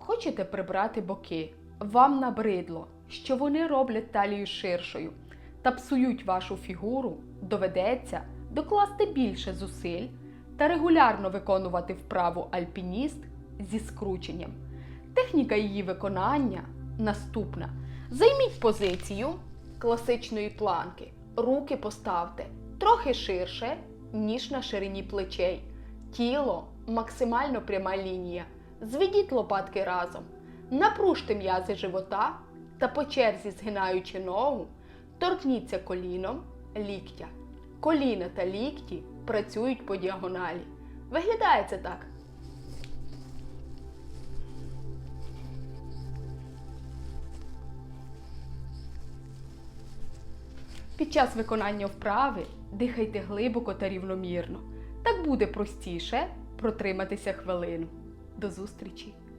Хочете прибрати боки? Вам набридло, що вони роблять талію ширшою та псують вашу фігуру, доведеться докласти більше зусиль та регулярно виконувати вправу альпініст зі скрученням. Техніка її виконання наступна. Займіть позицію класичної планки. Руки поставте трохи ширше, ніж на ширині плечей. Тіло максимально пряма лінія. Зведіть лопатки разом. Напружте м'язи живота та по черзі згинаючи ногу, торкніться коліном ліктя. Коліна та лікті працюють по діагоналі. Виглядає це так. Під час виконання вправи дихайте глибоко та рівномірно. Так буде простіше протриматися хвилину. До зустрічі!